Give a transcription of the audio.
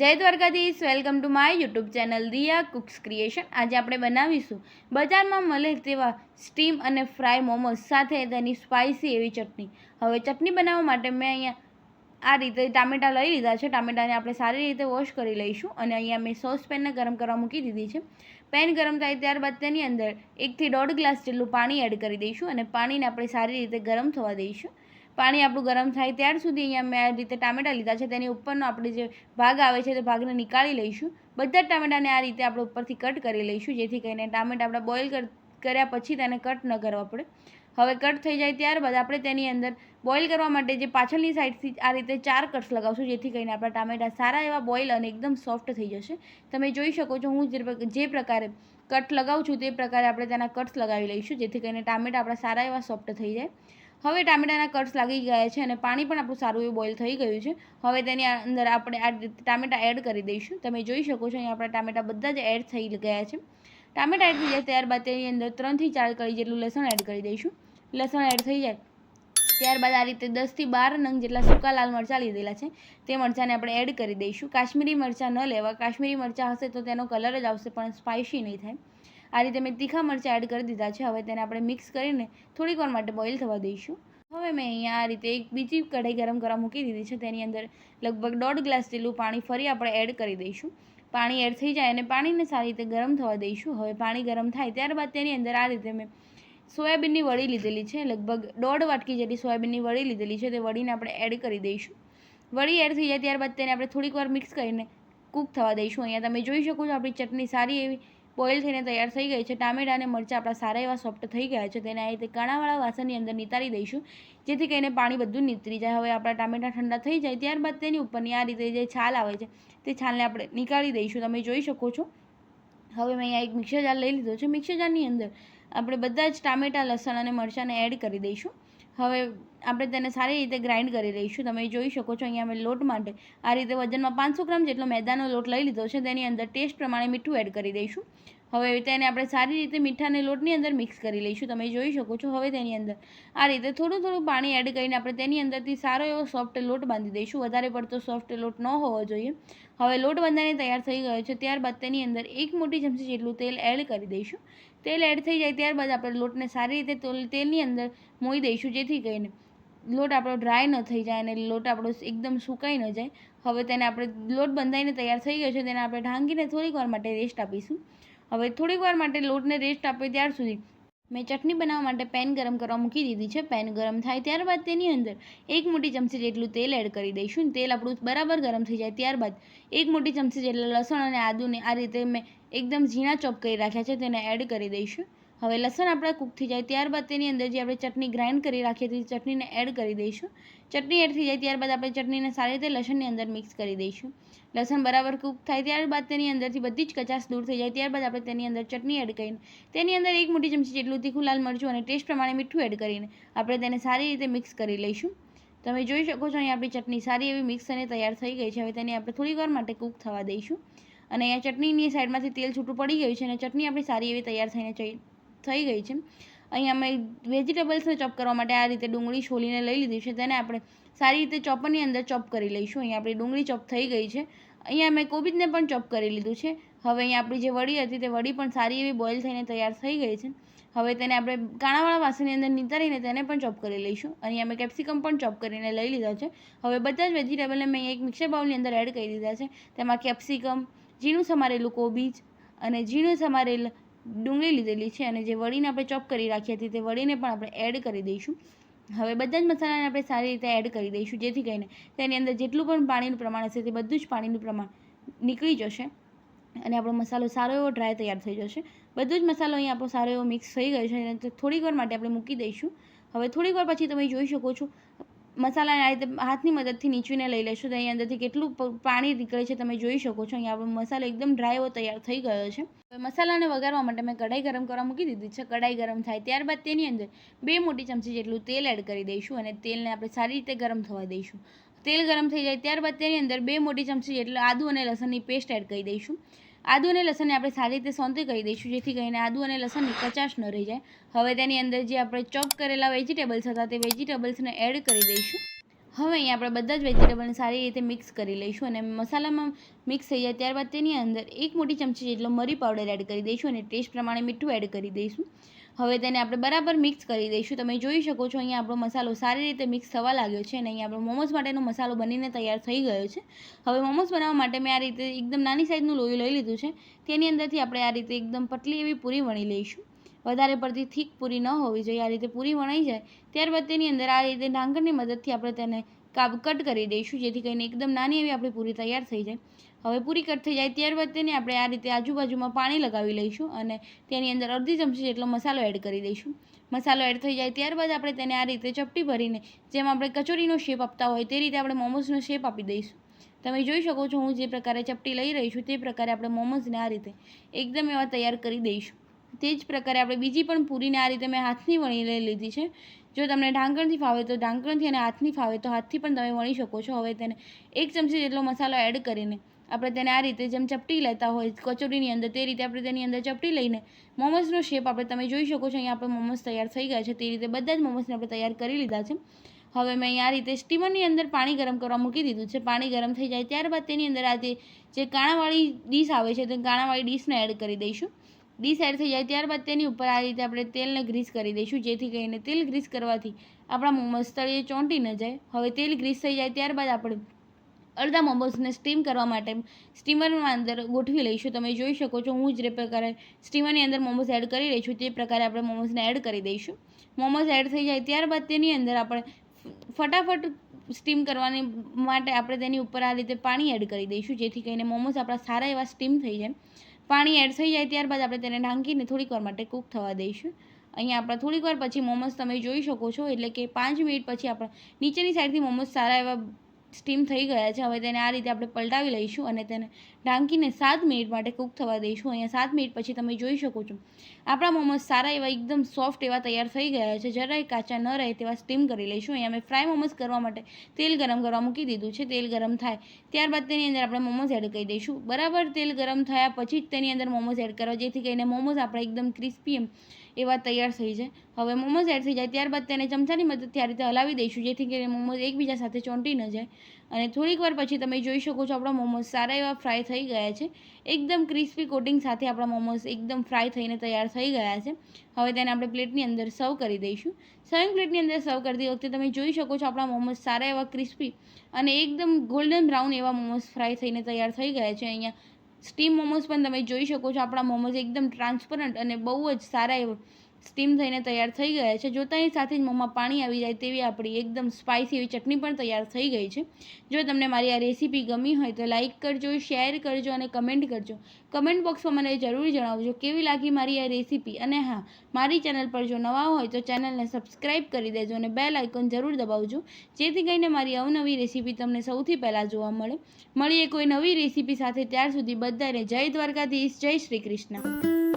જય Dwarkadhish, welcome to my YouTube channel Diya cooks creation. આજે આપણે બનાવીશું બજારમાં મળે તેવા સ્ટીમ અને ફ્રાય મોમોસ સાથે તેની સ્પાઇસી એવી ચટણી. હવે ચટણી બનાવવા માટે મેં અહીંયા આ રીતે ટામેટાં લઈ લીધા છે. ટામેટાને આપણે સારી રીતે વોશ કરી લઈશું અને અહીંયા મેં સોસ પેનને ગરમ કરવા મૂકી દીધી છે. પેન ગરમ થાય ત્યારબાદ તેની અંદર એકથી દોઢ ગ્લાસ જેટલું પાણી એડ કરી દઈશું અને પાણીને આપણે સારી રીતે ગરમ થવા દઈશું. પાણી આપણું ગરમ થાય ત્યાર સુધી અહીંયા મેં આ રીતે ટામેટાં લીધા છે. તેની ઉપરનો આપણે જે ભાગ આવે છે તે ભાગને નીકાળી લઈશું. બધા જ ટામેટાને આ રીતે આપણે ઉપરથી કટ કરી લઈશું, જેથી કરીને ટામેટા આપણે બોઇલ કર્યા પછી તેને કટ ન કરવા પડે. હવે કટ થઈ જાય ત્યારબાદ આપણે તેની અંદર બોઇલ કરવા માટે જે પાછળની સાઈડથી આ રીતે ચાર કટ્સ લગાવશું, જેથી કરીને આપણા ટામેટા સારા એવા બોઇલ અને એકદમ સોફ્ટ થઈ જશે. તમે જોઈ શકો છો હું જે પ્ર- જે પ્રકારે કટ લગાવું છું તે પ્રકારે આપણે તેના કટ્સ લગાવી લઈશું, જેથી કરીને ટામેટા આપણા સારા એવા સોફ્ટ થઈ જાય. હવે ટામેટાના કટ્સ લાગી ગયા છે અને પાણી પણ આપણું સારું એવું બોઇલ થઈ ગયું છે. હવે તેની અંદર આપણે આ ટામેટા એડ કરી દઈશું. તમે જોઈ શકો છો અહીંયા આપણા ટામેટા બધા જ એડ થઈ ગયા છે. ટામેટા એડ થઈ જાય ત્યારબાદ તેની અંદર ત્રણથી ચાર કળી જેટલું લસણ એડ કરી દઈશું. લસણ એડ થઈ જાય ત્યારબાદ આ રીતે દસથી બાર નંગ જેટલા સૂકા લાલ મરચાં લીધેલા છે. તે મરચાંને આપણે એડ કરી દઈશું. કાશ્મીરી મરચાં ન લેવા. કાશ્મીરી મરચાં હશે તો તેનો કલર જ આવશે પણ સ્પાઇસી નહીં થાય. આ રીતે મેં તીખા મરચાં એડ કરી દીધા છે. હવે તેને આપણે મિક્સ કરીને થોડીક વાર માટે બોઇલ થવા દઈશું. હવે મેં અહીંયા આ રીતે એક બીજી કઢાઈ ગરમ કરવા મૂકી દીધી છે. તેની અંદર લગભગ દોઢ ગ્લાસ જેટલું પાણી ફરી આપણે એડ કરી દઈશું. પાણી એડ થઈ જાય અને પાણીને સારી રીતે ગરમ થવા દઈશું. હવે પાણી ગરમ થાય ત્યારબાદ તેની અંદર આ રીતે મેં સોયાબીનની વડી લીધેલી છે. લગભગ દોઢ વાટકી જેટલી સોયાબીનની વડી લીધેલી છે. તે વડીને આપણે એડ કરી દઈશું. વડી એડ થઈ જાય ત્યારબાદ તેને આપણે થોડીક વાર મિક્સ કરીને કૂક થવા દઈશું. અહીંયા તમે જોઈ શકો છો આપણી ચટણી સારી એવી બોઇલ થઈને તૈયાર થઈ ગઈ છે. ટામેટા અને મરચાં આપણા સારા એવા સોફ્ટ થઈ ગયા છે. તેને આ રીતે કાણાવાળા વાસણની અંદર નિતારી દઈશું, જેથી કરીને પાણી બધું નીતરી જાય. હવે આપણા ટામેટા ઠંડા થઈ જાય ત્યારબાદ તેની ઉપરની આ રીતે જે છાલ આવે છે, તે છાલને આપણે નીકાળી દઈશું. તમે જોઈ શકો છો. હવે મેં અહીંયા એક મિક્સર જાર લઈ લીધો છે. મિક્સર જારની અંદર આપણે બધા જ ટામેટાં, લસણ અને મરચાંને એડ કરી દઈશું. હવે આપણે તેને સારી રીતે ગ્રાઇન્ડ કરી લઈશું. તમે જોઈ શકો છો અહીંયા અમે લોટ માટે આ રીતે વજનમાં પાંચસો ગ્રામ જેટલો મેદાનો લોટ લઈ લીધો છે. તેની અંદર ટેસ્ટ પ્રમાણે મીઠું એડ કરી દઈશું. હવે તેને આપણે સારી રીતે મીઠાને લોટની અંદર મિક્સ કરી લઈશું. તમે જોઈ શકો છો હવે તેની અંદર. આ રીતે થોડું થોડું પાણી એડ કરીને આપણે તેની અંદરથી સારો એવો સોફ્ટ લોટ બાંધી દઈશું. વધારે પડતો સોફ્ટ લોટ ન હોવો જોઈએ. હવે લોટ બંધાઈને તૈયાર થઈ ગયો છે. ત્યારબાદ તેની અંદર એક મોટી ચમચી જેટલું તેલ એડ કરી દઈશું. તેલ એડ થઈ જાય ત્યારબાદ આપણે લોટને સારી રીતે તોલ- તેલની અંદર મોઈ દઈશું જેથી કરીને લોટ આપણો ડ્રાય ન થઈ જાય અને લોટ આપણો એકદમ સુકાઈ ન જાય. હવે તેને આપણે લોટ બંધાઈને તૈયાર થઈ ગયો છે. તેને આપણે ઢાંકીને થોડીક વાર માટે રેસ્ટ આપીશું. હવે થોડીક વાર માટે લોટને રેસ્ટ આપે ત્યાર સુધી. મેં ચટણી બનાવવા માટે પેન ગરમ કરવા મૂકી દીધી છે. પેન ગરમ થાય ત્યારબાદ તેની અંદર એક મોટી ચમચી જેટલું તેલ એડ કરી દઈશું. તેલ આપણું બરાબર ગરમ થઈ જાય ત્યારબાદ એક મોટી ચમચી જેટલા લસણ અને આદુને આ રીતે મેં એકદમ ઝીણા ચોપ કરી રાખ્યા છે. તેને એડ કરી દઈશું. હવે લસણ આપણા કૂક થઈ જાય, ત્યારબાદ તેની અંદર જે આપણે ચટણી ગ્રાઇન્ડ કરી રાખી હતી ચટણીને એડ કરી દઈશું. ચટણી એડ થઈ જાય, ત્યારબાદ આપણે ચટણીને સારી રીતે લસણની અંદર મિક્સ કરી દઈશું. લસણ બરાબર કૂક થાય, ત્યારબાદ તેની અંદરથી બધી જ કચાશ દૂર થઈ જાય, ત્યારબાદ આપણે તેની અંદર ચટણી એડ કરીને, તેની અંદર એક મોટી ચમચી જેટલું તીખું લાલ મરચું અને ટેસ્ટ પ્રમાણે મીઠું એડ કરીને, આપણે તેને સારી રીતે મિક્સ કરી લઈશું. તમે જોઈ શકો છો અહીં આપણી ચટણી સારી એવી મિક્સ અને તૈયાર થઈ ગઈ છે. હવે તેને આપણે થોડી વાર માટે કૂક થવા દઈશું. અને અહીંયા ચટણીની સાઈડમાંથી તેલ છૂટું પડી ગયું છે અને ચટણી આપણી સારી એવી તૈયાર થઈને થઈ ગઈ છે. અહીંયા અમે વેજીટેબલ્સને ચોપ કરવા માટે આ રીતે ડુંગળી છોલીને લઈ લીધી છે. તેને આપણે સારી રીતે ચોપરની અંદર ચોપ કરી લઈશું. અહીંયા આપણી ડુંગળી ચોપ થઈ ગઈ છે. અહીંયા મેં કોબીજને પણ ચોપ કરી લીધું છે. હવે અહીંયા આપણી જે વડી હતી તે વડી પણ સારી એવી બોઇલ થઈને તૈયાર થઈ ગઈ છે. હવે તેને આપણે કાણાવાળા વાસણની અંદર નીતારીને તેને પણ ચોપ કરી લઈશું. અહીંયા મેં કેપ્સિકમ પણ ચોપ કરીને લઈ લીધા છે. હવે બધા જ વેજીટેબલને મેં એક મિક્સર બાઉલની અંદર એડ કરી દીધા છે. તેમાં કેપ્સિકમ ઝીણું સમારેલું કોબીજ અને ઝીણું સમારેલ ડુંગળી લીધેલી છે અને જે વડીને આપણે ચોપ કરી રાખી હતી તે વડીને પણ આપણે એડ કરી દઈશું. હવે બધા જ મસાલાને આપણે સારી રીતે એડ કરી દઈશું, જેથી કરીને તેની અંદર જેટલું પણ પાણીનું પ્રમાણ હશે તે બધું જ પાણીનું પ્રમાણ નીકળી જશે અને આપણો મસાલો સારો એવો ડ્રાય તૈયાર થઈ જશે. બધું જ મસાલો અહીં આપણો સારો એવો મિક્સ થઈ ગયો છે અને થોડીક વાર માટે આપણે મૂકી દઈશું. હવે થોડીક વાર પછી તમે જોઈ શકો છો મસાલાને આ રીતે હાથની મદદથી નીચવીને લઈ લેશું તો અહીંયા અંદરથી કેટલું પાણી નીકળે છે તમે જોઈ શકો છો. અહીંયા આપણો મસાલો એકદમ ડ્રાયવો તૈયાર થઈ ગયો છે. મસાલાને વઘારવા માટે મેં કઢાઈ ગરમ કરવા મૂકી દીધી છે. કઢાઈ ગરમ થાય ત્યારબાદ તેની અંદર બે મોટી ચમચી જેટલું તેલ એડ કરી દઈશું અને તેલને આપણે સારી રીતે ગરમ થવા દઈશું. તેલ ગરમ થઈ જાય ત્યારબાદ તેની અંદર બે મોટી ચમચી જેટલું આદુ અને લસણની પેસ્ટ એડ કરી દઈશું. આદુ અને લસણને આપણે સારી રીતે સોંતે કરી દઈશું, જેથી કરીને આદુ અને લસણની કચાશ ન રહી જાય. હવે તેની અંદર જે આપણે ચોપ કરેલા વેજીટેબલ્સ હતા, તે વેજીટેબલ્સને એડ કરી દઈશું. હવે અહીંયા આપણે બધા જ વેજીટેબલને સારી રીતે મિક્સ કરી લઈશું અને મસાલામાં મિક્સ થઈ જાય ત્યારબાદ તેની અંદર એક મોટી ચમચી જેટલો મરી પાવડર એડ કરી દઈશું અને ટેસ્ટ પ્રમાણે મીઠું એડ કરી દઈશું. હવે તેને આપણે બરાબર મિક્સ કરી દઈશું. તમે જોઈ શકો છો, અહીંયા આપણો મસાલો સારી રીતે મિક્સ થવા લાગ્યો છે અને અહીંયા આપણો મોમોસ માટેનો મસાલો બનીને તૈયાર થઈ ગયો છે. હવે મોમોસ બનાવવા માટે મેં આ રીતે એકદમ નાની સાઇઝનું લોહી લઈ લીધું છે. તેની અંદરથી આપણે આ રીતે એકદમ પતલી એવી પૂરી વણી લઈશું. વધારે પડતી થીક પૂરી ન હોવી જોઈએ. આ રીતે પૂરી વણાઈ જાય, ત્યારબાદ તેની અંદર આ રીતે ઢાંકણની મદદથી આપણે તેને કટ કરી દઈશું, જેથી કરીને એકદમ નાની એવી આપણી પૂરી તૈયાર થઈ જાય. હવે પૂરી કટ થઈ જાય ત્યારબાદ તેને આપણે આ રીતે આજુબાજુમાં પાણી લગાવી લઈશું અને તેની અંદર અડધી ચમચી જેટલો મસાલો એડ કરી દઈશું. મસાલો એડ થઈ જાય ત્યારબાદ આપણે તેને આ રીતે ચપટી ભરીને, જેમ આપણે કચોરીનો શેપ આપતા હોય તે રીતે આપણે મોમોઝનો શેપ આપી દઈશું. તમે જોઈ શકો છો હું જે પ્રકારે ચપટી લઈ રહી છું તે પ્રકારે આપણે મોમોઝને આ રીતે એકદમ એવા તૈયાર કરી દઈશું. તે જ પ્રકારે આપણે બીજી પણ પૂરીને આ રીતે મેં હાથની વણી લઈ લીધી છે. જો તમને ઢાંકણથી ફાવે તો ઢાંકણથી અને હાથની ફાવે તો હાથથી પણ તમે વણી શકો છો. હવે તેને એક ચમચી જેટલો મસાલો એડ કરીને આપણે તેને આ રીતે જેમ ચપટી લેતા હોય કચોરીની અંદર તે રીતે આપણે તેની અંદર ચપટી લઈને મોમોઝનો શેપ આપણે તમે જોઈ શકો છો, અહીંયા આપણે મોમસ તૈયાર થઈ ગયા છે. તે રીતે બધા જ મોમસને આપણે તૈયાર કરી લીધા છે. હવે મેં આ રીતે સ્ટીમરની અંદર પાણી ગરમ કરવા મૂકી દીધું છે. પાણી ગરમ થઈ જાય ત્યારબાદ તેની અંદર આ જે કાણાવાળી ડીશ આવે છે, તે કાણાવાળી ડીશને એડ કરી દઈશું. ડીશ એડ થઈ જાય, ત્યારબાદ તેની ઉપર આ રીતે આપણે તેલને ગ્રીસ કરી દઈશું, જેથી કરીને તેલ ગ્રીસ કરવાથી આપણા મોમોસ તળીએ ચોંટી ન જાય. હવે તેલ ગ્રીસ થઈ જાય, ત્યારબાદ આપણે અડધા મોમોસને સ્ટીમ કરવા માટે સ્ટીમરમાં અંદર ગોઠવી લઈશું. તમે જોઈ શકો છો, હું જે પ્રકારે સ્ટીમરની અંદર મોમોસ એડ કરી રહી છું, તે પ્રકારે આપણે મોમોઝને એડ કરી દઈશું. મોમોસ એડ થઈ જાય, ત્યારબાદ તેની અંદર આપણે ફટાફટ સ્ટીમ કરવાની માટે આપણે તેની ઉપર આ રીતે પાણી એડ કરી દઈશું, જેથી કરીને મોમોસ આપણા સારા એવા સ્ટીમ થઈ જાય. પાણી એડ થઈ જાય ત્યારબાદ આપણે તેને ઢાંકીને થોડીક વાર માટે કૂક થવા દઈશું. અહીંયા આપણા થોડીક વાર પછી મોમોસ તમે જોઈ શકો છો, એટલે કે પાંચ મિનિટ પછી આપણા નીચેની સાઈડથી મોમોસ સારા એવા સ્ટીમ થઈ ગયા છે. હવે તેને આ રીતે આપણે પલટાવી લઈશું અને તેને ઢાંકીને સાત મિનિટ માટે કૂક થવા દઈશું. અહીંયા સાત મિનિટ પછી તમે જોઈ શકો છો. આપણા મોમોસ સારા એવા એકદમ સોફ્ટ એવા તૈયાર થઈ ગયા છે. જરાય કાચા ન રહે તેવા સ્ટીમ કરી લઈશું. અહીંયા મેં ફ્રાય મોમોઝ કરવા માટે તેલ ગરમ કરવા મૂકી દીધું છે. તેલ ગરમ થાય ત્યારબાદ તેની અંદર આપણે મોમોસ એડ કરી દઈશું. બરાબર તેલ ગરમ થયા પછી જ તેની અંદર મોમોસ એડ કરવા જેથી કરીને મોમોસ આપણે એકદમ ક્રિસ્પી એમ એવા તૈયાર થઈ જાય હવે મોમોઝ એડ થઈ જાય ત્યારબાદ તેને ચમચાની મદદથી આ રીતે હલાવી દઈશું, જેથી કરીને મોમોઝ એકબીજા સાથે ચોંટી ન જાય. અને થોડીક વાર પછી તમે જોઈ શકો છો આપણા મોમોઝ સારા એવા ફ્રાય થઈ ગયા છે. એકદમ ક્રિસ્પી કોટિંગ સાથે આપણા મોમોઝ એકદમ ફ્રાય થઈને તૈયાર થઈ ગયા છે. હવે તેને આપણે પ્લેટની અંદર સર્વ કરી દઈશું. સર્વિંગ પ્લેટની અંદર સર્વ કરતી વખતે તમે જોઈ શકો છો આપણા મોમોઝ સારા એવા ક્રિસ્પી અને એકદમ ગોલ્ડન બ્રાઉન એવા મોમોઝ ફ્રાય થઈને તૈયાર થઈ ગયા છે અહીંયા. સ્ટીમ મોમોઝ પણ તમે જોઈ શકો છો. આપણા મોમોઝ એકદમ ટ્રાન્સપરન્ટ અને બહુ જ સારા એવા સ્ટીમ થઈને તૈયાર થઈ ગયા છે. જોતાની સાથે જ મોંમાં પાણી આવી જાય તેવી આપણી એકદમ સ્પાઇસી એવી ચટણી પણ તૈયાર થઈ ગઈ છે. જો તમને મારી આ રેસીપી ગમી હોય તો લાઇક કરજો શેર કરજો અને કમેન્ટ કરજો. કમેન્ટ બોક્સમાં મને જરૂર જણાવજો કેવી લાગી મારી આ રેસીપી અને હા, મારી ચેનલ પર જો નવા હોય તો ચેનલને સબસ્ક્રાઈબ કરી દેજો અને બેલ આઇકોન જરૂર દબાવજો. જેથી કરીને મારી અવનવી રેસીપી તમને સૌથી પહેલાં જોવા મળે. મળીએ કોઈ નવી રેસીપી સાથે. ત્યાર સુધી બધાને જય દ્વારકાધીશ, જય શ્રી કૃષ્ણ.